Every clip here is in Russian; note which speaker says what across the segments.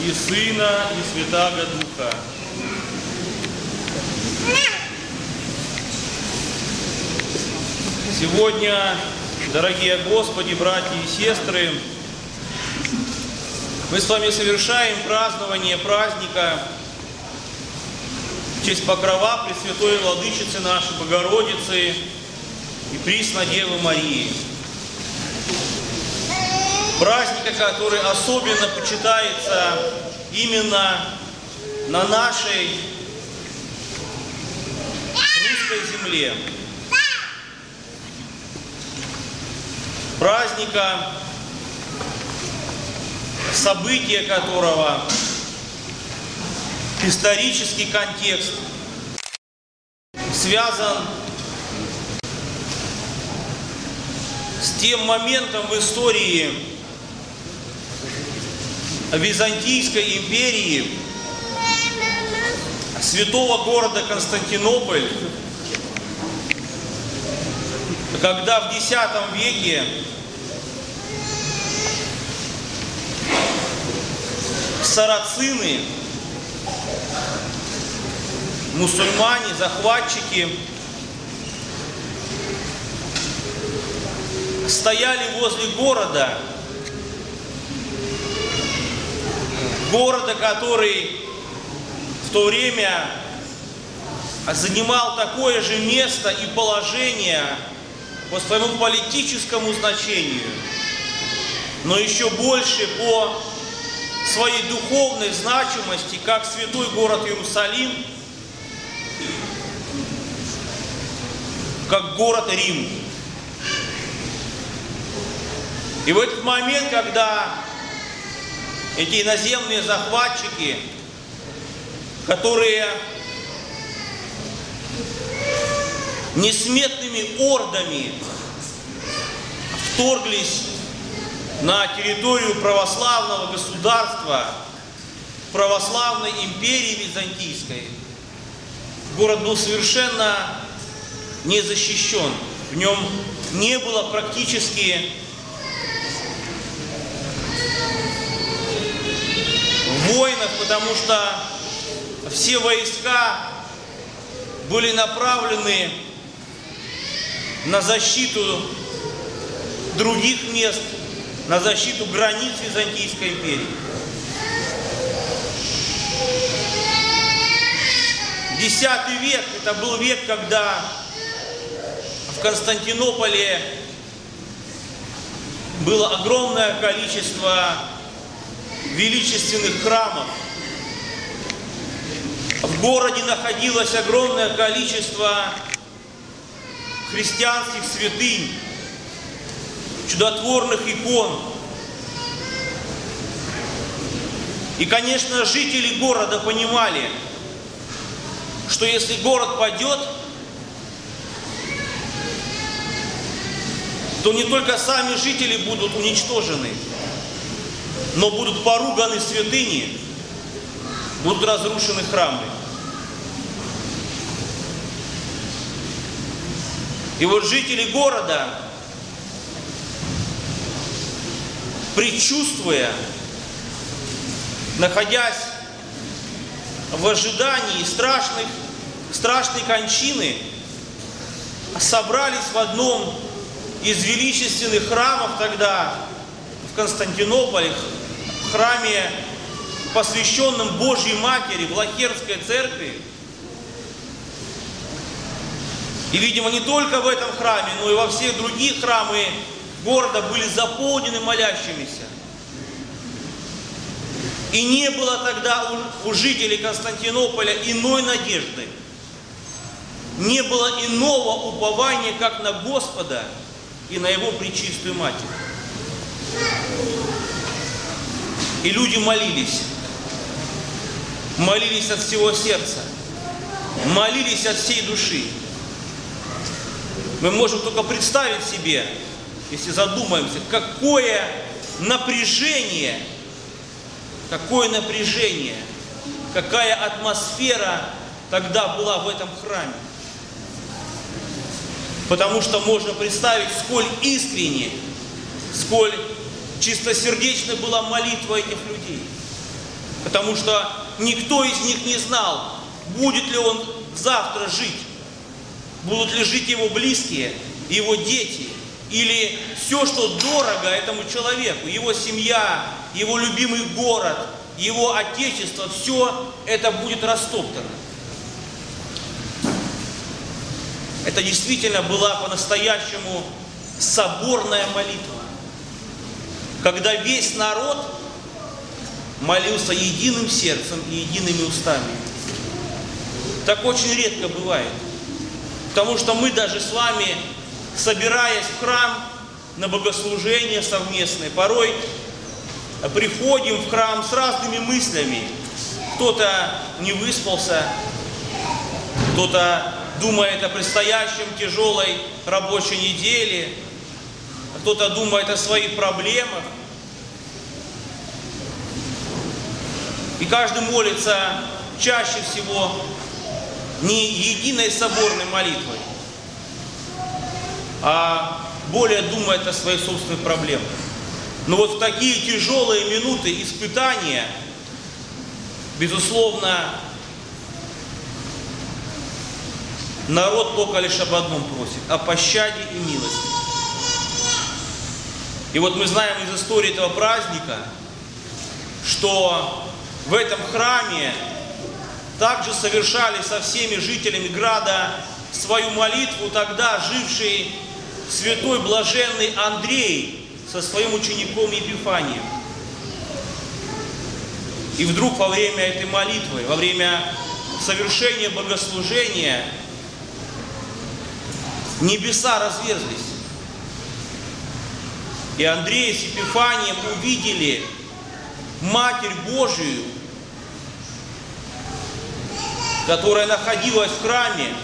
Speaker 1: и Сына, и Святаго Духа. Сегодня, дорогие Господи, братья и сестры, мы с вами совершаем празднование праздника в честь покрова Пресвятой Владычицы нашей Богородицы и Присно Девы Марии. Праздника, который особенно почитается именно на нашей русской земле. Праздника, события которого, исторический контекст связан с тем моментом в истории Византийской империи, святого города Константинополь, когда в X веке сарацины, мусульмане, захватчики стояли возле города, города, который в то время занимал такое же место и положение по своему политическому значению, но еще больше по своей духовной значимости, как святой город Иерусалим, как город Рим. И в этот момент, когда эти иноземные захватчики, которые несметными ордами вторглись на территорию православного государства, православной империи Византийской, город был совершенно не защищен. В нем не было практически воинов, потому что все войска были направлены на защиту других мест, на защиту границ Византийской империи. Десятый век – это был век, когда в Константинополе было огромное количество величественных храмов. В городе находилось огромное количество христианских святынь, чудотворных икон. И, конечно, жители города понимали, что если город падет, то не только сами жители будут уничтожены, но будут поруганы святыни, будут разрушены храмы. И вот жители города, предчувствуя, находясь в ожидании страшных, страшной кончины, собрались в одном из величественных храмов тогда, в Константинополе, в храме, посвященном Божьей Матери, в Лахерской церкви. И, видимо, не только в этом храме, но и во всех других храмах города были заполнены молящимися. И не было тогда у жителей Константинополя иной надежды. Не было иного упования, как на Господа и на Его Пречистую Матерь. И люди молились. Молились от всего сердца. Молились от всей души. Мы можем только представить себе, если задумаемся, какое напряжение, какое напряжение, какая атмосфера тогда была в этом храме. Потому что можно представить, сколь искренне, сколь чистосердечна была молитва этих людей. Потому что никто из них не знал, будет ли он завтра жить, будут ли жить его близкие, его дети, или все, что дорого этому человеку, его семья, его любимый город, его отечество, все это будет растоптано. Это действительно была по-настоящему соборная молитва, когда весь народ молился единым сердцем и едиными устами. Так очень редко бывает. Потому что мы даже с вами, собираясь в храм на богослужение совместное, порой приходим в храм с разными мыслями. Кто-то не выспался, кто-то думает о предстоящем тяжелой рабочей неделе, кто-то думает о своих проблемах. И каждый молится чаще всего не единой соборной молитвой, а более думает о своих собственных проблемах. Но вот в такие тяжелые минуты испытания, безусловно, народ только лишь об одном просит, о пощаде и милости. И вот мы знаем из истории этого праздника, что в этом храме также совершали со всеми жителями града свою молитву тогда живший святой блаженный Андрей со своим учеником Епифанием. И вдруг во время этой молитвы, во время совершения богослужения, небеса разверзлись. И Андрей с Епифанием увидели Матерь Божию, которая находилась в храме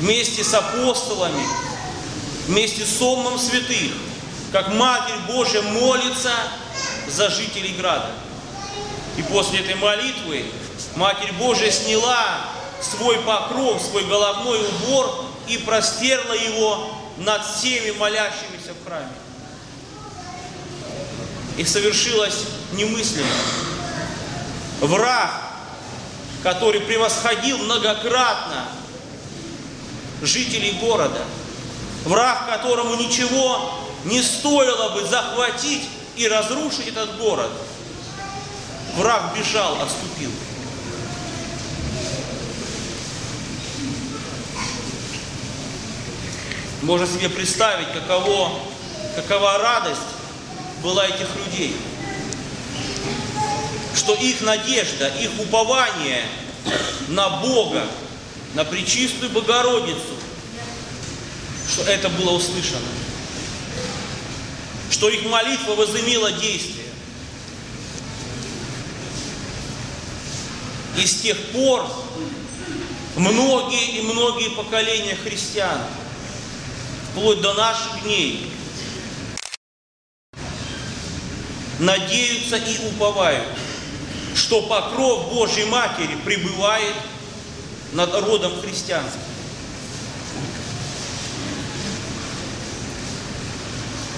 Speaker 1: вместе с апостолами, вместе с сонмом святых, как Матерь Божия молится за жителей Града. И после этой молитвы Матерь Божия сняла свой покров, свой головной убор и простерла его над всеми молящимися в храме. И совершилось немыслимо. Враг который превосходил многократно жителей города, враг которому ничего не стоило бы захватить и разрушить этот город. Враг бежал, отступил. Можно себе представить, каково, какова радость была этих людей что их надежда, их упование на Бога, на Пречистую Богородицу, что это было услышано, что их молитва возымела действие. И с тех пор многие и многие поколения христиан, вплоть до наших дней, надеются и уповают – что покров Божьей Матери пребывает над родом христианским.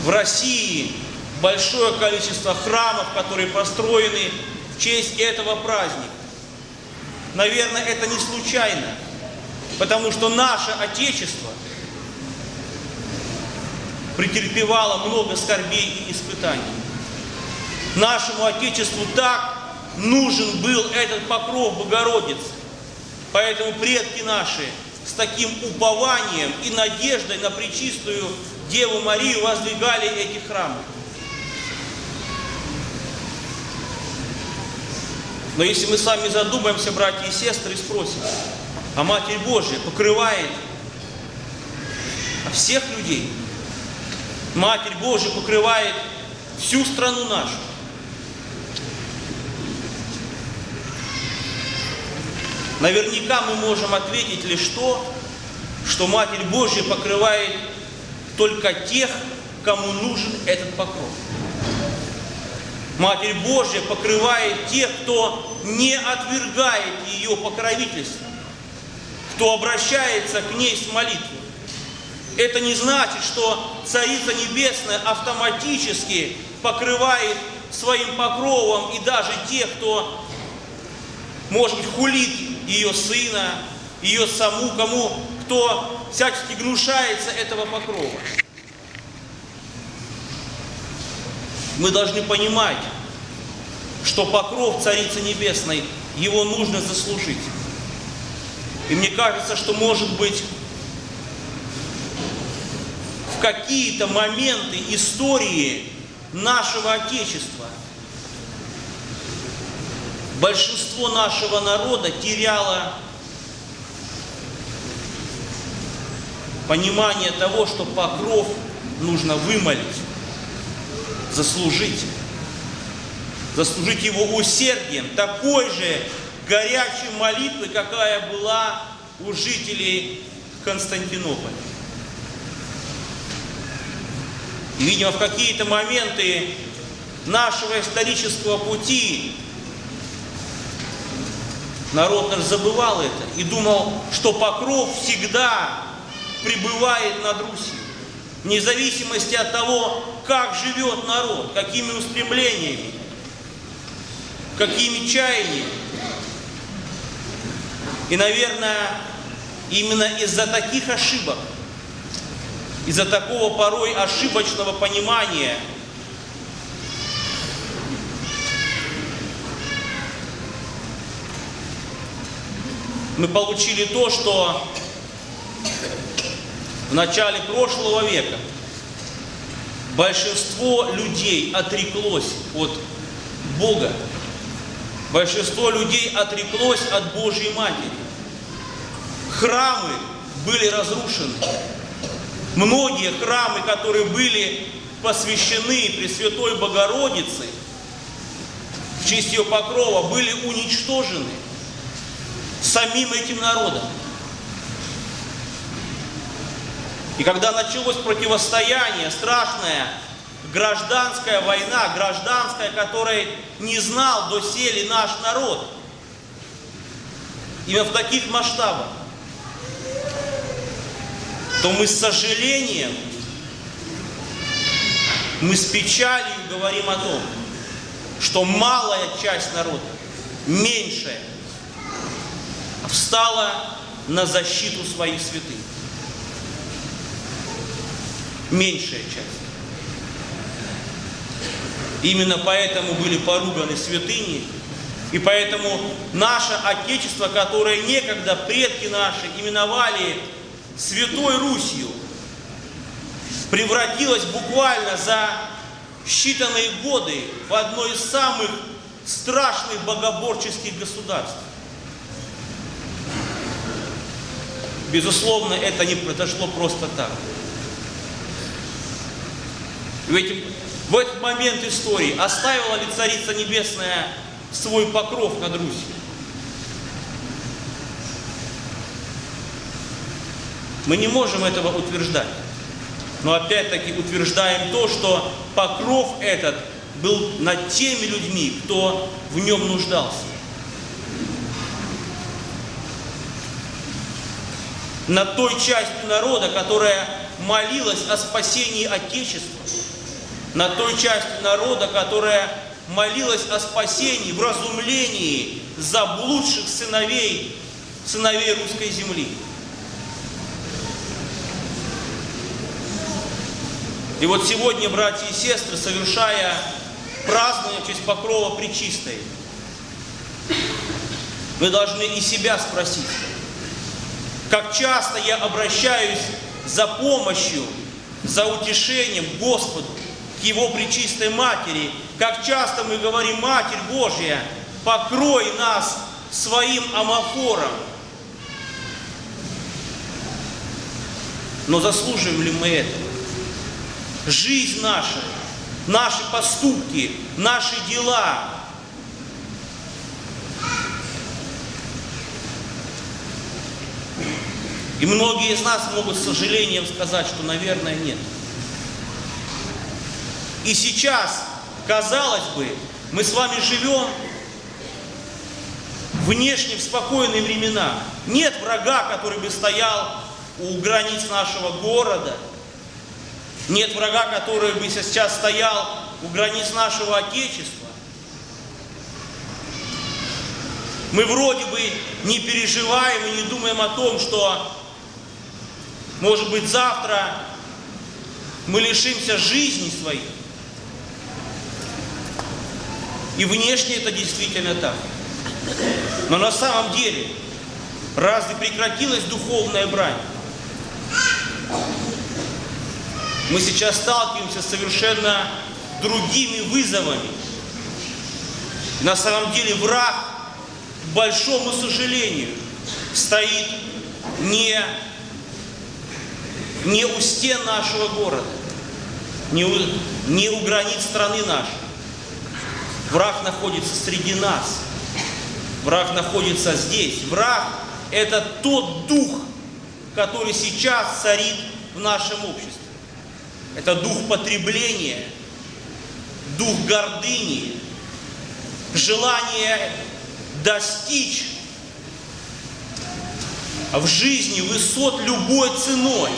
Speaker 1: В России большое количество храмов, которые построены в честь этого праздника. Наверное, это не случайно, потому что наше Отечество претерпевало много скорбей и испытаний. Нашему Отечеству так нужен был этот покров Богородицы. Поэтому предки наши с таким упованием и надеждой на Пречистую Деву Марию воздвигали эти храмы. Но если мы с вами задумаемся, братья и сестры, и спросим, а Матерь Божия покрывает всех людей, Матерь Божия покрывает всю страну нашу, Наверняка мы можем ответить лишь то, что Матерь Божья покрывает только тех, кому нужен этот покров. Матерь Божья покрывает тех, кто не отвергает ее покровительство, кто обращается к ней с молитвой. Это не значит, что Царица Небесная автоматически покрывает своим покровом и даже тех, кто, может быть, хулит ее сына, ее саму, кому, кто всячески гнушается этого покрова. Мы должны понимать, что покров Царицы Небесной, его нужно заслужить. И мне кажется, что может быть какие-то моменты истории нашего Отечества большинство нашего народа теряло понимание того, что покров нужно вымолить, заслужить, заслужить его усердием, такой же горячей молитвы, какая была у жителей Константинополя. И, видимо, в какие-то моменты нашего исторического пути народ наш забывал это и думал, что покров всегда пребывает над Русью. Вне зависимости от того, как живет народ, какими устремлениями, какими чаяниями. И, наверное, именно из-за таких ошибок, из-за такого порой ошибочного понимания мы получили то, что в начале прошлого века большинство людей отреклось от Бога. Большинство людей отреклось от Божьей Матери. Храмы были разрушены. Многие храмы, которые были посвящены Пресвятой Богородице, в честь ее покрова, были уничтожены самим этим народом. И когда началось противостояние, страшная гражданская война, гражданская, которой не знал доселе наш народ, именно в таких масштабах, то мы с сожалением, мы с печалью говорим о том, что малая часть народа, меньшая, встала на защиту своих святых меньшая часть. Именно поэтому были поруганы святыни, и поэтому наше Отечество, которое некогда предки наши именовали Святой Русью, превратилось буквально за считанные годы в одно из самых страшных богоборческих государств. Безусловно, это не произошло просто так. Ведь в этот момент истории оставила ли Царица Небесная свой покров над Русью? Мы не можем этого утверждать. Но опять-таки утверждаем то, что покров этот был над теми людьми, кто в нем нуждался. Над той частью народа, которая молилась о спасении Отечества на той части народа, которая молилась о спасении, в разумлении заблудших сыновей, сыновей русской земли. И вот сегодня, братья и сестры, совершая празднование в честь Покрова Пречистой, мы должны и себя спросить, как часто я обращаюсь за помощью, за утешением Господу, к Его Пречистой Матери. Как часто мы говорим, Матерь Божья, покрой нас своим амофором. Но заслуживаем ли мы этого? Жизнь наша, наши поступки, наши дела. И многие из нас могут с сожалением сказать, что, наверное, нет. И сейчас, казалось бы, мы с вами живем внешне в спокойные времена. Нет врага, который бы стоял у границ нашего города. Нет врага, который бы сейчас стоял у границ нашего Отечества, мы вроде бы не переживаем и не думаем о том, что, может быть, завтра мы лишимся жизни своих. И внешне это действительно так. Но на самом деле, разве прекратилась духовная брань? Мы сейчас сталкиваемся с совершенно другими вызовами. На самом деле враг, к большому сожалению, стоит не, не у стен нашего города, не у, не у границ страны нашей. Враг находится среди нас. Враг находится здесь. Враг – это тот дух, который сейчас царит в нашем обществе. Это дух потребления, дух гордыни, желание достичь в жизни высот любой ценой.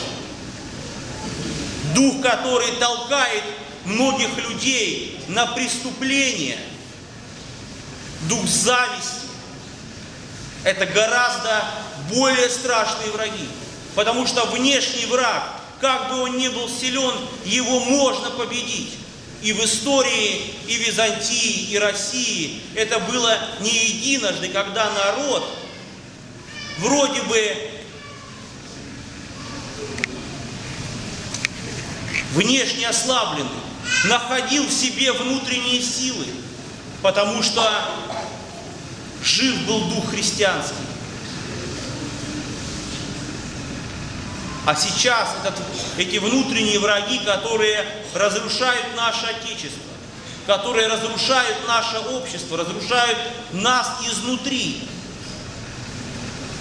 Speaker 1: Дух, который толкает многих людей на преступление, дух зависти. Это гораздо более страшные враги. Потому что внешний враг, как бы он ни был силен, его можно победить. И в истории и Византии, и России это было не единожды, когда народ вроде бы внешне ослабленный, находил в себе внутренние силы, потому что жив был дух христианский. А сейчас этот, эти внутренние враги, которые разрушают наше Отечество, которые разрушают наше общество, разрушают нас изнутри.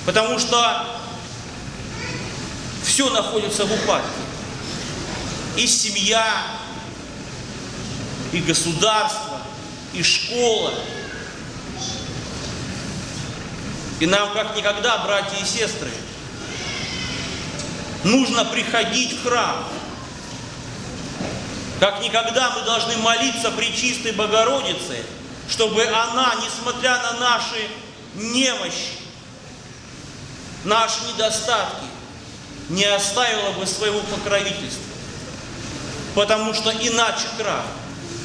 Speaker 1: Потому что все находится в упадке. И семья, и государство, и школа. И нам, как никогда, братья и сестры, нужно приходить в храм. Как никогда мы должны молиться при чистой Богородице, чтобы она, несмотря на наши немощи, наши недостатки, не оставила бы своего покровительства. Потому что иначе крах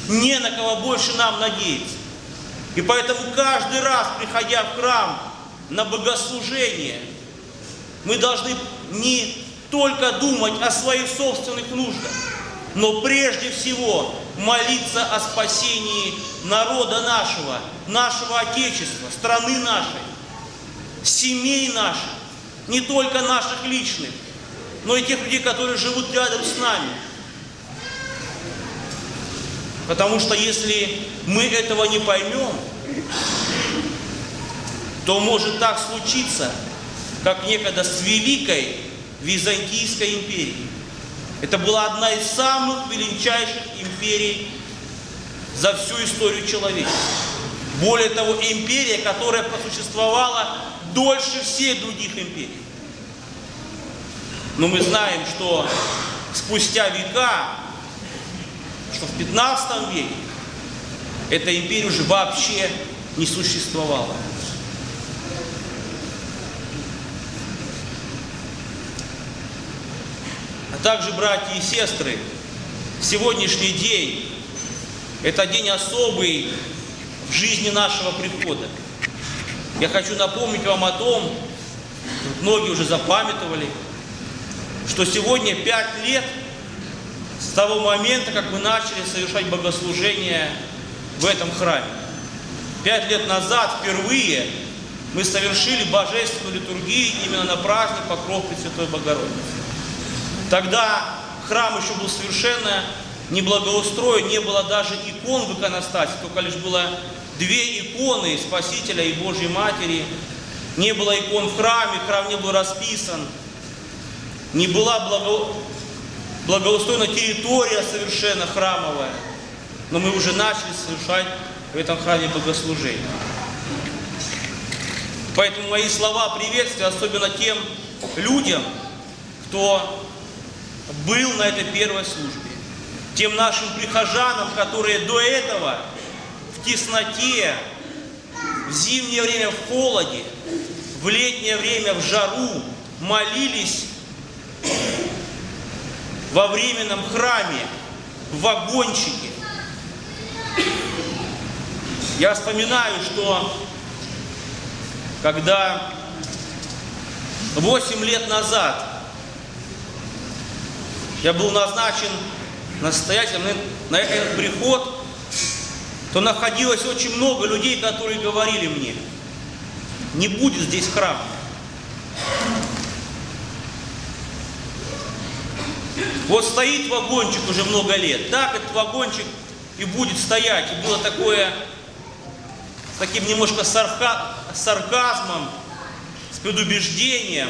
Speaker 1: не на кого больше нам надеяться. И поэтому каждый раз, приходя в храм на богослужение, мы должны не только думать о своих собственных нуждах, но прежде всего молиться о спасении народа нашего, нашего Отечества, страны нашей, семей наших, не только наших личных, но и тех людей, которые живут рядом с нами – Потому что если мы этого не поймем, то может так случиться, как некогда с Великой Византийской империей. Это была одна из самых величайших империй за всю историю человечества. Более того, империя, которая просуществовала дольше всех других империй. Но мы знаем, что спустя века что в 15 веке эта империя уже вообще не существовала. А также, братья и сестры, сегодняшний день – это день особый в жизни нашего прихода. Я хочу напомнить вам о том, многие уже запамятовали, что сегодня пять лет – с того момента, как мы начали совершать богослужение в этом храме. Пять лет назад впервые мы совершили божественную литургию именно на праздник Покров Пресвятой Богородицы. Тогда храм еще был совершенно не благоустроен, не было даже икон в иконостасе, только лишь было две иконы Спасителя и Божьей Матери. Не было икон в храме, храм не был расписан, не была благо благоустроена территория совершенно храмовая. Но мы уже начали совершать в этом храме богослужение. Поэтому мои слова приветствия, особенно тем людям, кто был на этой первой службе. тем нашим прихожанам, которые до этого в тесноте, в зимнее время в холоде, в летнее время в жару молились во временном храме, в вагончике. Я вспоминаю, что когда 8 лет назад я был назначен настоятелем на этот приход, то находилось очень много людей, которые говорили мне, не будет здесь храма. Вот стоит вагончик уже много лет, так этот вагончик и будет стоять. И было такое, с таким немножко сарка, сарказмом, с предубеждением,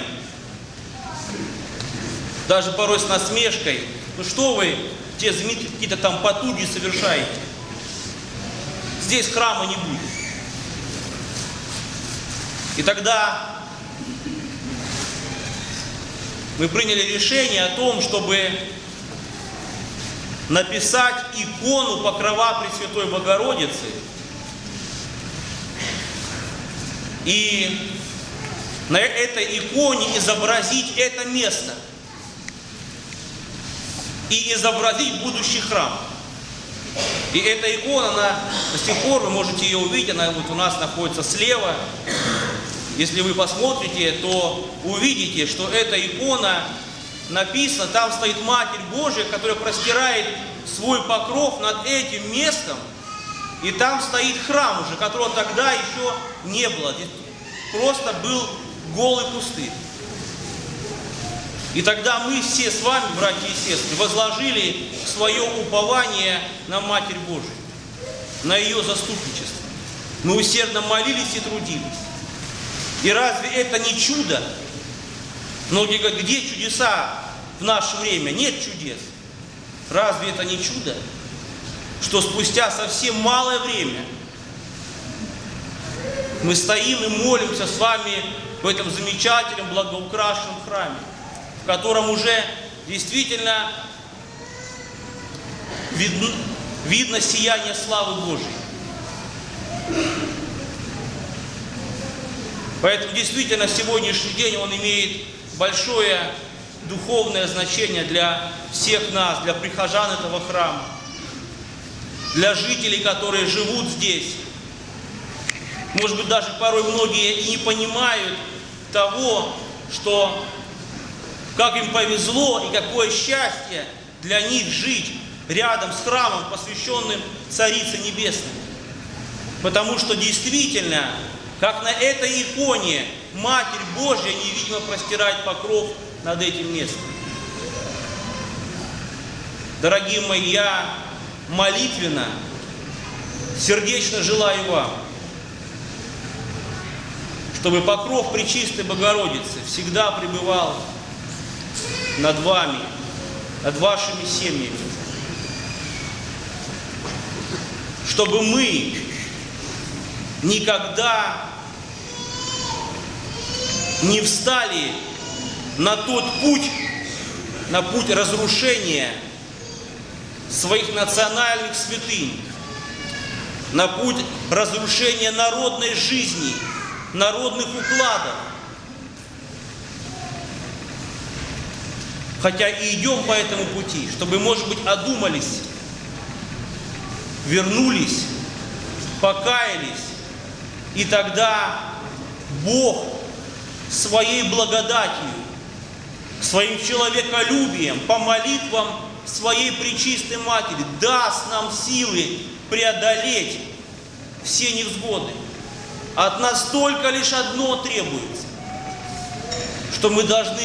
Speaker 1: даже порой с насмешкой. Ну что вы, те знаменитые какие-то там потуги совершаете? Здесь храма не будет. И тогда мы приняли решение о том, чтобы написать икону Покрова Пресвятой Богородицы и на этой иконе изобразить это место и изобразить будущий храм. И эта икона, она до сих пор, вы можете ее увидеть, она вот у нас находится слева. Если вы посмотрите, то увидите, что эта икона написана, там стоит Матерь Божия, которая простирает свой покров над этим местом, и там стоит храм уже, которого тогда еще не было. Здесь просто был голый пустырь. И тогда мы все с вами, братья и сестры, возложили свое упование на Матерь Божию, на ее заступничество. Мы усердно молились и трудились. И разве это не чудо? Многие говорят, где чудеса в наше время? Нет чудес. Разве это не чудо? Что спустя совсем малое время мы стоим и молимся с вами в этом замечательном, благоукрашенном храме в котором уже действительно видно, видно сияние славы Божьей. Поэтому действительно сегодняшний день он имеет большое духовное значение для всех нас, для прихожан этого храма, для жителей, которые живут здесь. Может быть, даже порой многие и не понимают того, что как им повезло и какое счастье для них жить рядом с храмом, посвященным Царице Небесной. Потому что действительно, как на этой иконе, Матерь Божья невидимо простирает покров над этим местом. Дорогие мои, я молитвенно, сердечно желаю вам, чтобы покров Пречистой Богородицы всегда пребывал над вами, над вашими семьями. Чтобы мы никогда не встали на тот путь, на путь разрушения своих национальных святынь, на путь разрушения народной жизни, народных укладов, хотя и идем по этому пути, чтобы, может быть, одумались, вернулись, покаялись, и тогда Бог своей благодатью, своим человеколюбием, по молитвам своей Пречистой Матери даст нам силы преодолеть все невзгоды. От нас только лишь одно требуется, что мы должны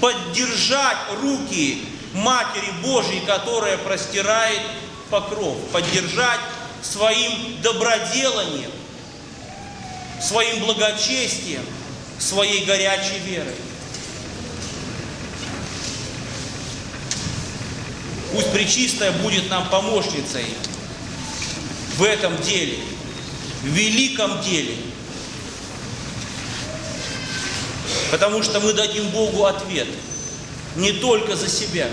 Speaker 1: поддержать руки Матери Божьей, которая простирает покров, поддержать своим доброделанием, своим благочестием, своей горячей верой. Пусть Пречистая будет нам помощницей в этом деле, в великом деле – Потому что мы дадим Богу ответ не только за себя,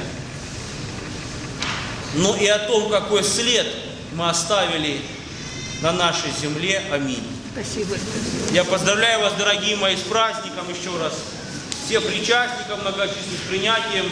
Speaker 1: но и о том, какой след мы оставили на нашей земле. Аминь.
Speaker 2: Спасибо.
Speaker 1: Я поздравляю вас, дорогие мои, с праздником еще раз. Всех причастников многочисленных принятием